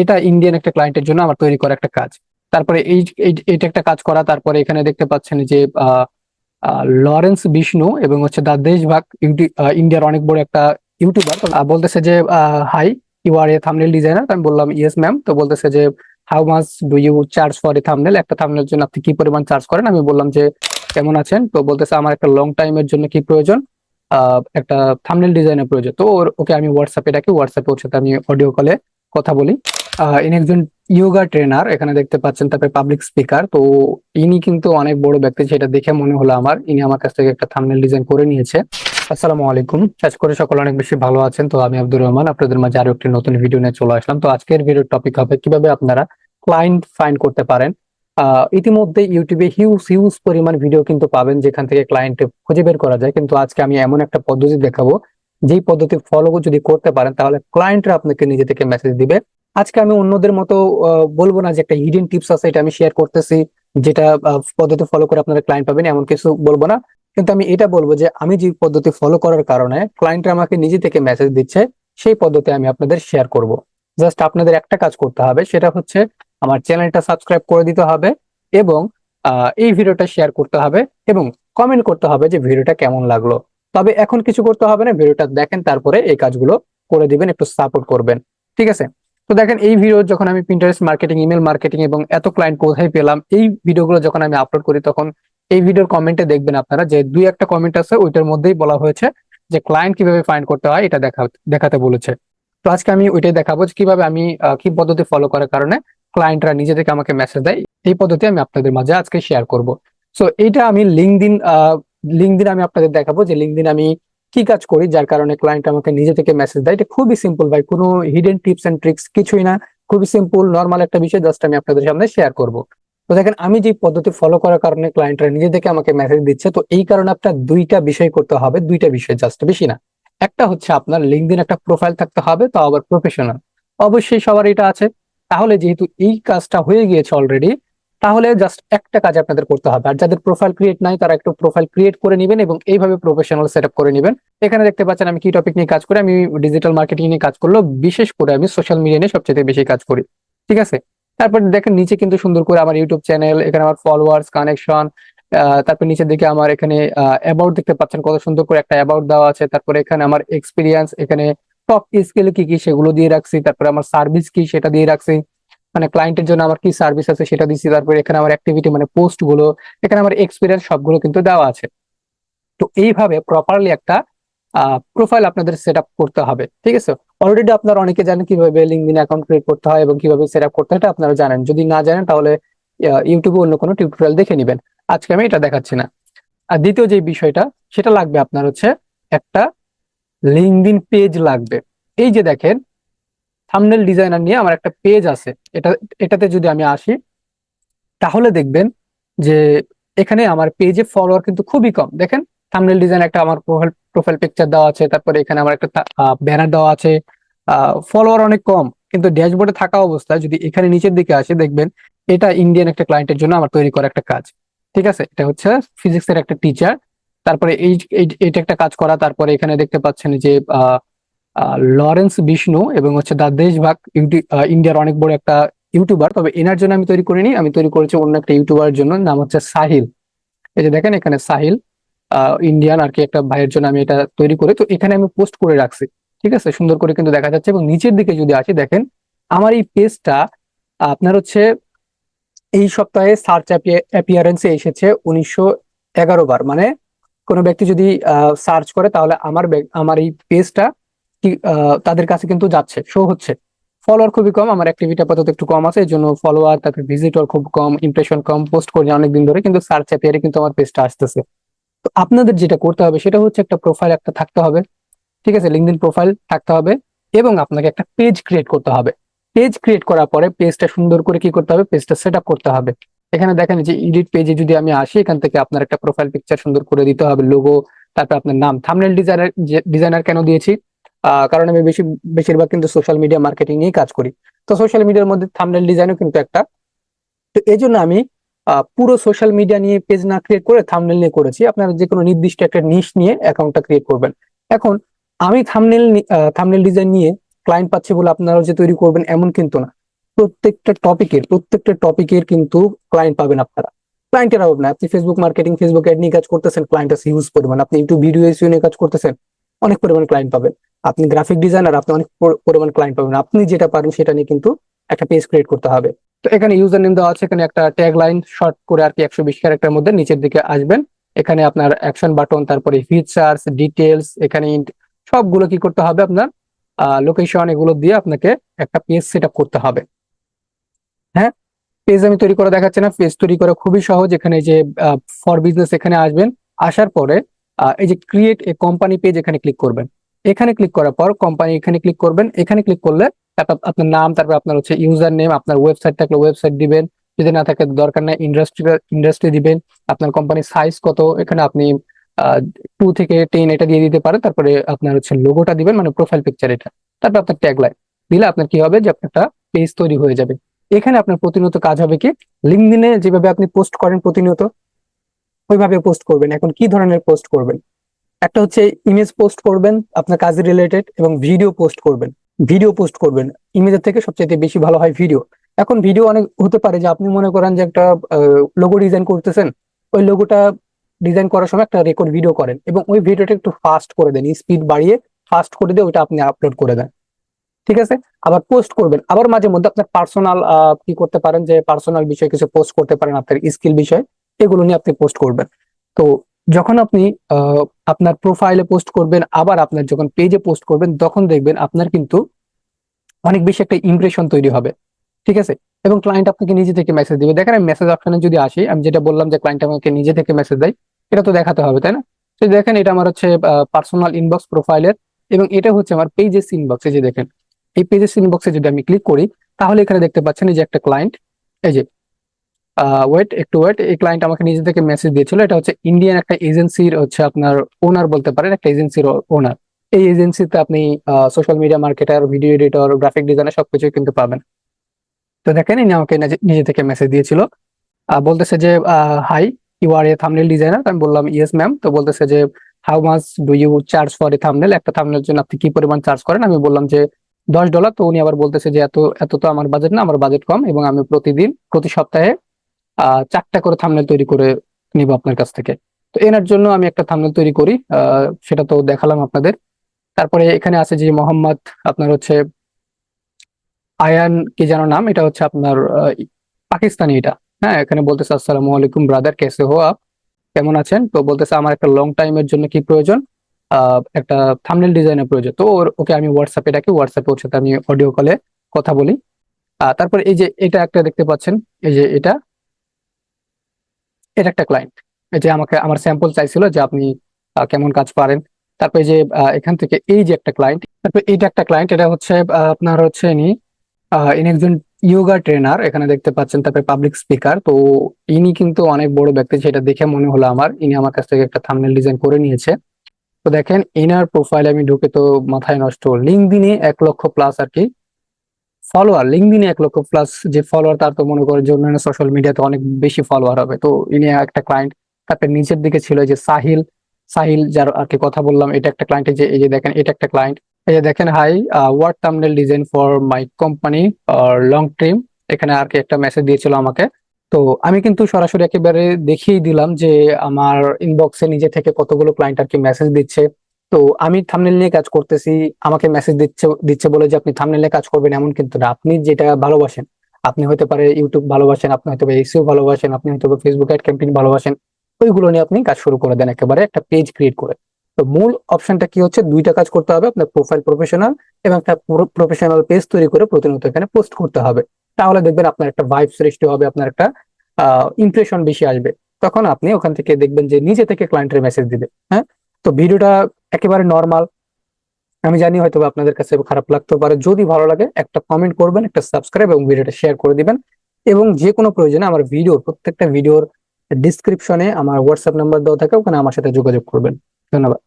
এটা ইন্ডিয়ান একটা ক্লায়েন্টের জন্য আমার তৈরি করা একটা কাজ। তারপরে এই এটা একটা কাজ করা, তারপরে এখানে দেখতে পাচ্ছেন যে লরেন্স বিষ্ণু এবং হচ্ছে দা দেশভাগ ইন্ডিয়ার অনেক বড় একটা ইউটিউবার বলতেছে যে hi you are a thumbnail designer আমি বললাম ইয়েস ম্যাম তো বলতেছে যে how much do you charge for a thumbnail একটা থামনেলের জন্য আপনি কি পরিমাণ চার্জ করেন? আমি বললাম যে, কেমন আছেন? তো বলতেছে, আমার একটা লং টাইমের জন্য কি প্রয়োজন? একটা থামনেল ডিজাইনের প্রয়োজন। তো ওর- ওকে আমি হোয়াটসঅ্যাপে ডাকি হোয়াটসঅ্যাপে ওর সাথে আমি অডিও কলে কথা বলি। ইনি একজন ইয়োগা ট্রেনার এখানে দেখতে পাচ্ছেন তারপরে পাবলিক স্পিকার তো ইনি কিন্তু অনেক বড় ব্যক্তি, সেটা দেখে মনে হলো আমার। ইনি আমার কাছ থেকে একটা থামনেল ডিজাইন করে নিয়েছে। আসসালামু আলাইকুম। শেষ করে সকল অনেক বেশি ভালো আছেন। তো আমি আব্দুর রহমান, আপনাদের মাঝে আরও একটি নতুন ভিডিও নিয়ে চলে আসলাম। তো আজকের ভিডিওর টপিক হবে কীভাবে আপনারা ক্লায়েন্ট ফাইন্ড করতে পারেন। ইতিমধ্যে ইউটিউবে হিউজ হিউজ পরিমাণ ভিডিও কিন্তু পাবেন, যেখান থেকে ক্লায়েন্ট খুঁজে বের করা যায়। কিন্তু আজকে আমি এমন একটা পদ্ধতি দেখাবো, যেই পদ্ধতি ফলো যদি করতে পারেন, তাহলে ক্লায়েন্টরা আপনাকে নিজে থেকে মেসেজ দিবে। আজকে আমি অন্যদের মতো বলব না যে একটা হিডেন টিপস আছে, এটা আমি শেয়ার করতেছি, যেটা পদ্ধতি ফলো করে আপনারা ক্লায়েন্ট পাবেন, এমন কিছু বলব না। কিন্তু আমি এটা বলব যে, আমি যে পদ্ধতি ফলো করার কারণে ক্লায়েন্টরা আমাকে নিজে থেকে মেসেজ দিচ্ছে, সেই পদ্ধতি আমি আপনাদের শেয়ার করব। জাস্ট আপনাদের একটা কাজ করতে হবে, সেটা হচ্ছে আমার চ্যানেলটা সাবস্ক্রাইব করে দিতে হবে এবং এই ভিডিওটা শেয়ার করতে হবে এবং কমেন্ট করতে হবে যে ভিডিওটা কেমন লাগল। তবে এখন কিছু করতে হবে না, ভিডিওটা দেখেন, তারপরে এই কাজগুলো করে দিবেন, একটু সাপোর্ট করবেন। ঠিক আছে? তো দেখেন, এই ভিডিও যখন আমি প্রিন্টারেস্ট মার্কেটিং ইমেল মার্কেটিং এবং এত ক্লায়েন্ট কোথায় পেলাম, এই ভিডিওগুলো যখন আমি আপলোড করি, তখন এই ভিডিওর কমেন্টে দেখবেন আপনারা যে দুই একটা কমেন্ট আছে, ওইটার মধ্যেই বলা হয়েছে যে ক্লায়েন্ট কীভাবে ফাইন্ড করতে হয়, এটা দেখা, দেখাতে বলেছে। তো আজকে আমি ওইটাই দেখাবো যে কীভাবে আমি কি পদ্ধতি ফলো করার কারণে ক্লায়েন্টরা নিজে থেকে আমাকে মেসেজ দেয়। এই পদ্ধতি আমি আপনাদের মাঝে আজকে শেয়ার করব। সো এইটা আমি লিঙ্কদিন লিঙ্কদিন আমি আপনাদের দেখাবো যে লিঙ্কদিন আমি কি কাজ করি, যার কারণে ক্লায়েন্ট আমাকে নিজে থেকে মেসেজ দেয়। এটা খুবই সিম্পল ভাই, কোনো হিডেন টিপস এন্ড ট্রিক্স কিছুই না। খুবই সিম্পল নর্মাল একটা বিষয় জাস্ট আমি আপনাদের সামনে শেয়ার করব। তো দেখেন, আমি যে পদ্ধতি ফলো করার কারণে ক্লায়েন্টরা নিজে থেকে আমাকে মেসেজ দিচ্ছে, তো এই কারণে আপনার দুইটা বিষয় করতে হবে, দুইটা বিষয় জাস্ট বেশি না। একটা হচ্ছে আপনার লিঙ্কদিন একটা প্রোফাইল থাকতে হবে তো আবার প্রফেশনাল অবশ্যই সবার এটা আছে। তাহলে যেহেতু এই কাজটা হয়ে গিয়েছে অলরেডি তাহলে জাস্ট একটা কাজ আপনাদের করতে হবে। আর যাদের প্রোফাইল ক্রিয়েট নাই, তারা একটু প্রোফাইল ক্রিয়েট করে নেবেন এবং এইভাবে প্রফেশনাল সেট করে নেবেন। এখানে দেখতে পাচ্ছেন আমি কি টপিক নিয়ে কাজ করি? আমি ডিজিটাল মার্কেটিং নিয়ে কাজ করলেও বিশেষ করে আমি সোশ্যাল মিডিয়া নিয়ে সবচেয়ে বেশি কাজ করি। ঠিক আছে? তারপর দেখেন নিচে কিন্তু সুন্দর করে আমার ইউটিউব চ্যানেল এখানে আমার ফলোয়ার্স কানেকশন তারপর নিচের দিকে আমার এখানে অ্যাবাউট দেখতে পাচ্ছেন কত সুন্দর করে একটা অ্যাবাউট দেওয়া আছে। তারপরে এখানে আমার এক্সপিরিয়েন্স এখানে টপ স্কিল কি কি সেগুলো দিয়ে রাখছি। তারপরে আমার সার্ভিস কি সেটা দিয়ে রাখছি। মানে ক্লায়েন্টের জন্য আমার কি সার্ভিস আছে সেটা দিচ্ছি। তারপরে এখানে আমার অ্যাক্টিভিটি মানে পোস্টগুলো, এখানে আমার এক্সপিরিয়েন্স সবগুলো কিন্তু দেওয়া আছে। তো এইভাবে প্রপারলি একটা প্রোফাইল আপনাদের সেট করতে হবে, ঠিক আছে? অলরেডি আপনারা অনেকে জানেন কীভাবে লিঙ্কডিন অ্যাকাউন্ট ক্রিয়েট করতে হয় এবং কীভাবে সেট করতে হয় আপনারা জানেন। যদি না জানেন তাহলে ইউটিউবে অন্য কোনো টিউটোরিয়াল দেখে নেবেন। আজকে আমি এটা দেখাচ্ছি না। আর দ্বিতীয় যে বিষয়টা, সেটা লাগবে আপনার হচ্ছে একটা লিঙ্কডিন পেজ লাগবে। এই যে দেখেন থাম্বনেল ডিজাইনার নিয়ে আমার একটা পেজ আছে। এটা এটাতে যদি আমি আসি তাহলে দেখবেন যে এখানে আমার পেজে ফলোয়ার কিন্তু খুবই কম। দেখেন থামনেল ডিজাইন একটা আমার প্রোফাইল পিকচার দেওয়া আছে তারপরে এখানে আমার একটা ব্যানার দেওয়া আছে। ফলোয়ার অনেক কম কিন্তু ড্যাশবোর্ডে থাকা অবস্থায় যদি এখানে নিচের দিকে আসে দেখবেন এটা ইন্ডিয়ান একটা ক্লায়েন্টের জন্য আমার তৈরি করা একটা কাজ। ঠিক আছে? এটা হচ্ছে ফিজিক্সের একটা টিচার তারপরে এই এইটা একটা কাজ করা তারপরে এখানে দেখতে পাচ্ছেন যে আহ, লরেন্স বিষ্ণু এবং হচ্ছে দা দেশভাগ ইন্ডিয়ার অনেক বড় একটা ইউটিউবার। তবে এনার জন্য আমি তৈরি করিনি, আমি তৈরি করেছি অন্য একটা ইউটিউবার জন্য, নাম হচ্ছে সাহিল। এই যে দেখেন এখানে সাহিল ইন্ডিয়ান আর কি একটা ভাইয়ের জন্য আমি এটা তৈরি করে। তো এখানে আমি পোস্ট করে রাখছি, ঠিক আছে? সুন্দর করে কিন্তু দেখা যাচ্ছে। এবং নিচের দিকে যদি আসি, দেখেন আমার এই পেজটা আপনার হচ্ছে এই সপ্তাহে সার্চ অ্যাপিয়ারেন্সে এসেছে উনিশশো এগারো বার। মানে কোনো ব্যক্তি যদি সার্চ করে, তাহলে আমার আমার এই পেজটা তাদের কাছে কিন্তু যাচ্ছে শো হচ্ছে। ফলোয়ার খুবই কম, আমার অ্যাক্টিভিটি আপাতত একটু কম আছে এই জন্য ফলোয়ার তারপর ভিজিটর খুব কম ইমপ্রেশন কম পোস্ট করি অনেকদিন ধরে, কিন্তু সার্চ অ্যাপিয়ারে কিন্তু আমার পেজটা আসতেছে। তো আপনাদের যেটা করতে হবে, সেটা হচ্ছে একটা প্রোফাইল একটা থাকতে হবে, ঠিক আছে? লিঙ্কডিন প্রোফাইল থাকতে হবে, এবং আপনাকে একটা পেজ ক্রিয়েট করতে হবে। পেজ ক্রিয়েট করার পরে পেজটা সুন্দর করে কি করতে হবে? পেজটা সেট করতে হবে। এখানে দেখেন যে এডিট পেজে যদি আমি আসি, এখান থেকে আপনার একটা প্রোফাইল পিকচার সুন্দর করে দিতে হবে লোগো তারপর আপনার নাম থামনেল ডিজাইনার ডিজাইনার কেন দিয়েছি? কারণ আমি বেশি, বেশিরভাগ কিন্তু সোশ্যাল মিডিয়া মার্কেটিং নিয়ে কাজ করি। তো সোশ্যাল মিডিয়ার মধ্যে থামনেল ডিজাইনও কিন্তু একটা। তো এই জন্য আমি পুরো সোশ্যাল মিডিয়া নিয়ে পেজ না ক্রিয়েট করে থামনেল নিয়ে করেছি। আপনারা যে কোনো নির্দিষ্ট একটা নিশ নিয়ে অ্যাকাউন্টটা ক্রিয়েট করবেন। এখন আমি থামনেল থামনেল ডিজাইন নিয়ে ক্লায়েন্ট পাচ্ছি বলে আপনারাও যে তৈরি করবেন এমন কিন্তু না। প্রত্যেকটা টপিকের প্রত্যেকটা টপিকের কিন্তু ক্লায়েন্ট পাবেন আপনারা। ক্লায়েন্টের অভাব না আপনি ফেসবুক মার্কেটিং ফেসবুক অ্যাড নিয়ে কাজ করতেছেন ক্লায়েন্ট আছে হিউজ পরিমাণ। আপনি ইউটিউব ভিডিও এসিও নিয়ে কাজ করতেছেন, অনেক পরিমাণ ক্লায়েন্ট পাবেন। আপনি গ্রাফিক ডিজাইনার আপনি অনেক পরিমাণ ক্লায়েন্ট পাবেন। আপনি যেটা পারেন সেটা নিয়ে কিন্তু একটা পেজ ক্রিয়েট করতে হবে। তো এখানে ইউজার নেম দেওয়া আছে, এখানে একটা ট্যাগ লাইন শর্ট করে আর কি একশো বিশ ক্যারেক্টার মধ্যে নিচের দিকে আসবেন। এখানে আপনার অ্যাকশন বাটন তারপরে ফিচার্স ডিটেলস এখানে সবগুলো কি করতে হবে আপনার? লোকেশন এগুলো দিয়ে আপনাকে একটা পেজ সেট করতে হবে। হ্যাঁ? পেজ আমি তৈরি করে দেখাচ্ছি না। পেজ তৈরি করা খুবই সহজ। এখানে যে ফর বিজনেস এখানে আসবেন। আসার পরে এই যে ক্রিয়েট এ কোম্পানি পেজ এখানে ক্লিক করবেন। এখানে ক্লিক করার পর কোম্পানি এখানে ক্লিক করবেন। এখানে ক্লিক করলে তারপর আপনার নাম, তারপর আপনার হচ্ছে ইউজার নেম আপনার ওয়েবসাইট থাকলে ওয়েবসাইট দিবেন। যদি না থাকে দরকার নাই ইন্ডাস্ট্রি ইন্ডাস্ট্রি দিবেন। আপনার কোম্পানির সাইজ কত, এখানে আপনি টু থেকে টেন এটা দিয়ে দিতে পারেন। তারপরে আপনার হচ্ছে লোগোটা দিবেন মানে প্রোফাইল পিকচার এটা। তারপর আপনার ট্যাগ লাইন দিলে আপনার কি হবে যে একটা পেজ তৈরি হয়ে যাবে। এখানে আপনার প্রতিনিয়ত কাজ হবে কি? লিঙ্কডিনে যেভাবে আপনি পোস্ট করেন প্রতিনিয়ত, ওইভাবে পোস্ট করবেন। এখন কি ধরনের পোস্ট করবেন? একটা হচ্ছে ইমেজ পোস্ট করবেন, আপনার কাজের রিলেটেড এবং ভিডিও পোস্ট করবেন। ভিডিও পোস্ট করবেন ইমেজের থেকে সবচেয়ে বেশি ভালো হয় ভিডিও এখন ভিডিও অনেক হতে পারে যে আপনি মনে করেন যে একটা লোগো ডিজাইন করতেছেন, ওই লোগোটা ডিজাইন করার সময় একটা রেকর্ড ভিডিও করেন এবং ওই ভিডিওটা একটু ফাস্ট করে দেন স্পিড বাড়িয়ে ফাস্ট করে দিয়ে ওইটা আপনি আপলোড করে দেন। ঠিক আছে? আবার পোস্ট করবেন। আবার মাঝে মধ্যে আপনার পার্সোনাল কি করতে পারেন যে পার্সোনাল বিষয়ে কিছু পোস্ট করতে পারেন, আপনার স্কিল বিষয়, এগুলো নিয়ে আপনি পোস্ট করবেন। তো যখন আপনি আপনার প্রোফাইলে পোস্ট করবেন, আবার আপনার যখন পেজে পোস্ট করবেন, তখন দেখবেন আপনার কিন্তু অনেক বেশি একটা ইমপ্রেশন তৈরি হবে। ঠিক আছে? এবং ক্লায়েন্ট আপনাকে নিজে থেকে মেসেজ দিবে। দেখেন, আমি মেসেজ অপশনে যদি আসি, আমি যেটা বললাম যে ক্লায়েন্ট আমাকে নিজে থেকে মেসেজ দেয়, এটা তো দেখাতে হবে, তাই না? তো দেখেন, এটা আমার হচ্ছে পার্সোনাল ইনবক্স প্রোফাইলের এবং এটা হচ্ছে আমার পেজেস ইনবক্স যে দেখেন, এই পেজেস ইনবক্সে যদি আমি ক্লিক করি, তাহলে এখানে দেখতে পাচ্ছেন এই যে একটা ক্লায়েন্ট এই যে ওয়েট একটু ওয়েট এই ক্লায়েন্ট আমাকে নিজে থেকে মেসেজ দিয়েছিল। এটা হচ্ছে ইন্ডিয়ান একটা এজেন্সির হচ্ছে আপনার ওনার বলতে পারেন, একটা এজেন্সির ওনার এই এজেন্সিতে আপনি social media marketer video editor graphic designer সবকিছু কিন্তু পাবেন। তো দেখেন, ইনি আমাকে নিজে- থেকে মেসেজ দিয়েছিল। বলতেছে যে hi you are a thumbnail designer আমি বললাম ইয়েস ম্যাম তো বলতেছে যে how much do you charge for a thumbnail একটা থামনেল জন্য আপনি কি পরিমাণ চার্জ করেন? আমি বললাম যে, দশ ডলার তো উনি আবার বলতেছে যে, এত এত তো আমার বাজেট না, আমার বাজেট কম এবং আমি প্রতিদিন, প্রতি সপ্তাহে চারটা করে থামনেল তৈরি করে নিব আপনার কাছ থেকে। তো এনার জন্য আমি একটা থামনেল তৈরি করি সেটা তো দেখালাম আপনাদের। তারপরে এখানে আছে যে মোহাম্মদ, আপনার হচ্ছে আয়ান কি যেন নাম, এটা হচ্ছে আপনার পাকিস্তানি এটা। হ্যাঁ এখানে বলতেছে, আসসালামু আলাইকুম ব্রাদার, কেসে হো আপ? কেমন আছেন? তো বলতেছে, আমার একটা লং টাইমের জন্য কি প্রয়োজন? একটা থামনেল ডিজাইনের প্রয়োজন। তো ওকে আমি হোয়াটসঅ্যাপে ডাকি হোয়াটসঅ্যাপে ওর সাথে আমি অডিও কলে কথা বলি। তারপর এই যে এটা একটা দেখতে পাচ্ছেন, এই যে এটা। এটা একটা ক্লায়েন্ট যে আমাকে, আমার স্যাম্পল চাইছিল যে আপনি কেমন কাজ পারেন। তারপরে যে এখান থেকে এই যে একটা ক্লায়েন্ট তারপর এইটা একটা ক্লায়েন্ট এটা হচ্ছে আপনার হচ্ছে ইনি ইনি একজন ইয়োগা ট্রেনার এখানে দেখতে পাচ্ছেন, তারপরে পাবলিক স্পিকার তো ইনি কিন্তু অনেক বড় ব্যক্তি, সেটা দেখে মনে হলো আমার, ইনি আমার কাছ থেকে একটা থাম্বনেল ডিজাইন করে নিয়েছে। তো দেখেন, ইনার প্রোফাইল আমি ঢুকে তো মাথায় নষ্ট লিঙ্ক দিনে এক লক্ষ প্লাস আর কি ফলোয়ার লিঙ্কডিনে এক লক্ষ প্লাস যে ফলোয়ার তার তো মনে করে যে অন্যান্য সোশ্যাল মিডিয়াতে অনেক বেশি ফলোয়ার হবে। তো ইনি একটা ক্লায়েন্ট তারপরে নিচের দিকে ছিল যে সাহিল। সাহিল, যার আর কি কথা বললাম, এটা একটা ক্লায়েন্ট যে, এই যে দেখেন, এটা একটা ক্লায়েন্ট এই যে দেখেন hi word thumbnail design for my company long trim এখানে আর কি একটা মেসেজ দিয়েছিল আমাকে। তো আমি কিন্তু সরাসরি একেবারে দেখিয়ে দিলাম যে আমার ইনবক্সে নিজে থেকে কতগুলো ক্লায়েন্ট আর কি মেসেজ দিচ্ছে। তো আমি থামনেল নিয়ে কাজ করতেছি, আমাকে মেসেজ দিচ্ছে দিচ্ছে বলে যে আপনি থামনেল নিয়ে কাজ করবেন এমন কিন্তু না। আপনি যেটা ভালোবাসেন, আপনি হতে পারে ইউটিউব ভালোবাসেন, আপনি হয়তো এসিও ভালোবাসেন, আপনি হয়তো ফেসবুক অ্যাড ক্যাম্পেইন ভালোবাসেন, ওইগুলো নিয়ে আপনি কাজ শুরু করে দেন একেবারে একটা পেজ ক্রিয়েট করে। তো মূল অপশনটা কি হচ্ছে? দুইটা কাজ করতে হবে, আপনার প্রোফাইল প্রফেশনাল এবং একটা প্রফেশনাল পেজ তৈরি করে প্রতিনিয়ত এখানে পোস্ট করতে হবে। তাহলে দেখবেন আপনার একটা ভাইব সৃষ্টি হবে, আপনার একটা ইমপ্রেশন বেশি আসবে। তখন আপনি ওখান থেকে দেখবেন যে নিজে থেকে ক্লায়েন্টের মেসেজ দিবে হ্যাঁ? তো ভিডিওটা একেবারে নর্মাল আমি জানি হয়তো আপনাদের কাছে খারাপ লাগতেও পারে। যদি ভালো লাগে, একটা কমেন্ট করবেন, একটা সাবস্ক্রাইব এবং ভিডিওটা শেয়ার করে দিবেন। এবং যে কোনো প্রয়োজনে আমার ভিডিও প্রত্যেকটা ভিডিওর ডিসক্রিপশনে আমার হোয়াটসঅ্যাপ নাম্বার দেওয়া থাকে, ওখানে আমার সাথে যোগাযোগ করবেন। ধন্যবাদ।